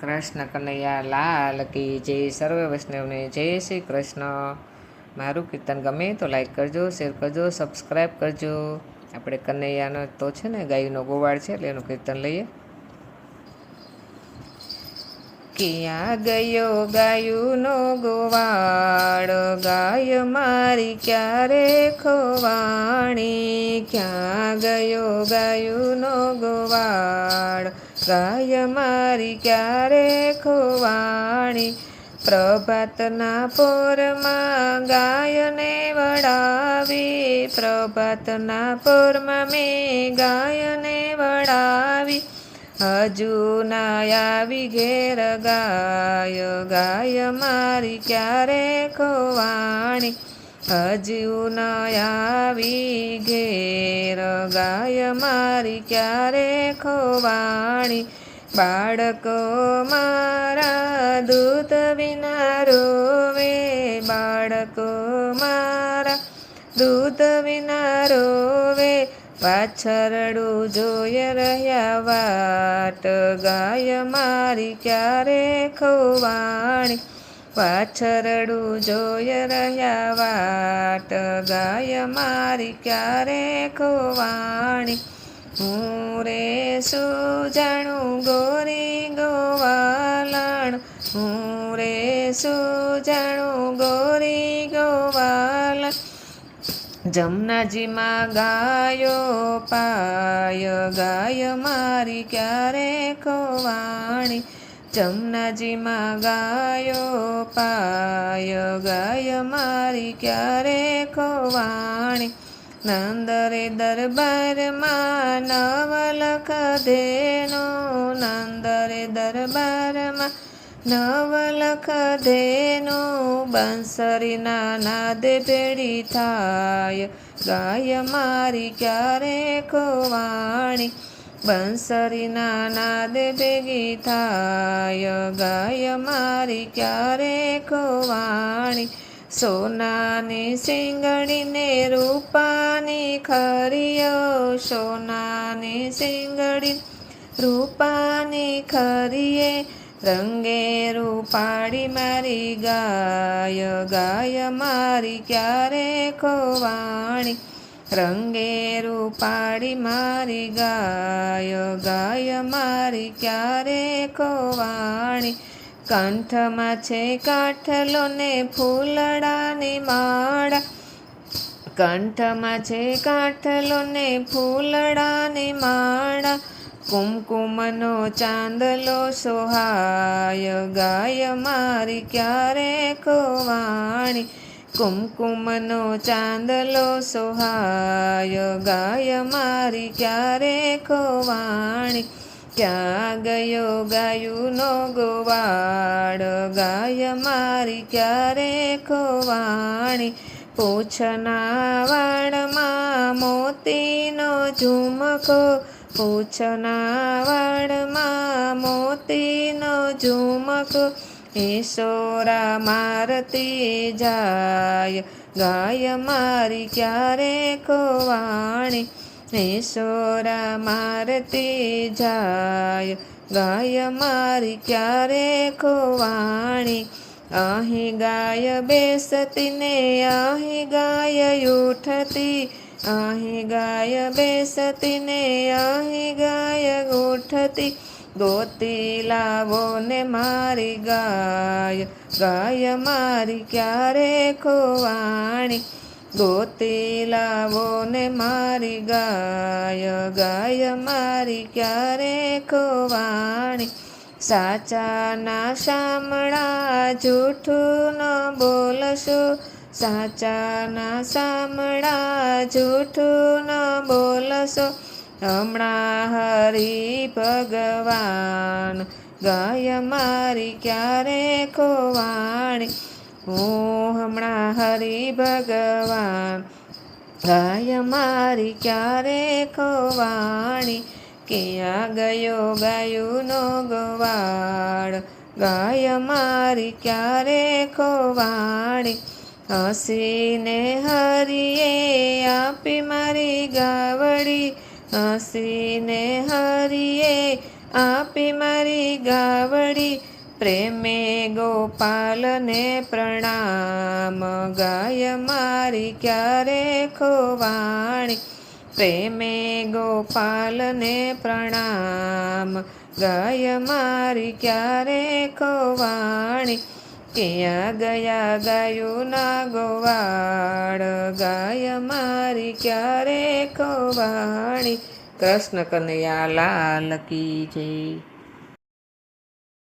કૃષ્ણ કનૈયા લાલ કી જય સર્વ વૈષ્ણવને જય શ્રી કૃષ્ણ. મારું કીર્તન ગમે તો લાઈક કરજો શેર કરજો સબસ્ક્રાઈબ કરજો. આપણે કનૈયાનો તો છે ને ગાયનો ગોવાળ છે એટલે એનું કીર્તન લઈએ. ક્યાં ગયો ગાયુનો ગોવાળ? ગાય મારી ક્યારે ખોવાણી? ક્યાં ગયો ગાયુનો ગોવાળ? ગાય મારી ક્યારે ખોવાણી? પ્રભાતના પોરમાં ગાયને વડાવી. પ્રભાતના પોરમાં મેં ગાયને વડાવી. હજુ ના આવી ઘેર ગાય. ગાય મારી ક્યારે ખોવાણી? હજુ ન આવી ઘેર ગાય મારી ક્યારે ખોવાણી? બાળકો મારા દૂત વિના રોવે, બાળકો મારા દૂત વિના રોવે. પાછરડું જોઈ રહ્યા વાટ ગાય મારી ક્યારે ખોવાણી? પાછરડું જોઈ રહ્યા વાટ, ગાય મારી ક્યારે ખોવાણી હું રે શું જાણું ગોરી ગોવાલણ. હું રે શું જાણું ગોરી ગોવાલણ. જમનાજીમાં ગાયો પાય, ગાય મારી ક્યારે ખોવાણી જમનાજીમાં ગાયો પાય, ગાય મારી ક્યારે ખોવાણી? નંદરે દરબારમાં નવલખ દેનો, નંદરે દરબારમાં નવલખ દેનો. બંસરીના નાદે ભેડી થાય, ગાય મારી ક્યારે ખોવાણી? બંસરીના નાદે ભેગી થાય, ગાય મારી ક્યારે ખોવાણી સોનાની સિંગડીને રૂપાની ખરીયો સોનાની સિંગડી રૂપાની ખરીએ. રંગે રૂપાડી મારી ગાય ગાય મારી ક્યારે ખોવાણી રંગે રૂપાડી મારી ગાય ગાય મારી ક્યારે ખોવાણી કંઠમાં છે કાઠલો ને ફૂલડાની માળા. કંઠમાં છે કાઠલો ને ફૂલડાની માળા. કુમકુમનો ચાંદલો સોહાય, ગાય મારી ક્યારે ખોવાણી કુમકુમનો ચાંદલો સોહાય, ગાય મારી ક્યારે ખોવાણી? ક્યાં ગયો ગાયુંનો ગોવાડ ગાય મારી ક્યારે ખોવાણી? પૂછના વાળમાં મોતીનો ઝુમકો, પૂછના વાળમાં મોતીનો ઝુમકો ઈશોરા મારતી જાય, ગાય મારી ક્યારે ખોવાણી ઈશોરા મારતી જાય, ગાય મારી ક્યારે ખોવાણી અહીં ગાય બેસતી ને અહીં ગાય ઉઠતી અહીં ગાય બેસતી ને અહીં ગાય ઉઠતી. ગોતી લાવો ને મારી ગાય ગાય મારી ક્યારે ખોવાણી? દોતી લાવો ને મારી ગાય ગાય મારી ક્યારે ખોવાણી? સાચાના શામળા જૂઠું ન બોલશો સાચાના શામળા જૂઠું ન બોલશો. હમણાં હરી ભગવાન, ગાય મારી ક્યારે ખોવાણી? હું હમણાં હરી ભગવાન, ગાય મારી ક્યારે ખોવાણી? ક્યાં ગયો ગાયુંનો ગવાડ ગાય મારી ક્યારે ખોવાણી? હસીને હરિએ આપી મારી ગાવડી હસીને હરિએ, આપી મારી ગાવડી પ્રેમે ગોપાલને પ્રણામ. ગાય મારી ક્યારે ખોવાણી? પ્રેમે ગોપાલને પ્રણામ. ગાય મારી ક્યારે ખોવાણી? ક્યાં ગયા ગાયોના ગોવાળ? ગાય મારી ક્યારે ખોવાણી? કૃષ્ણ કનૈયા લાલ કી જય.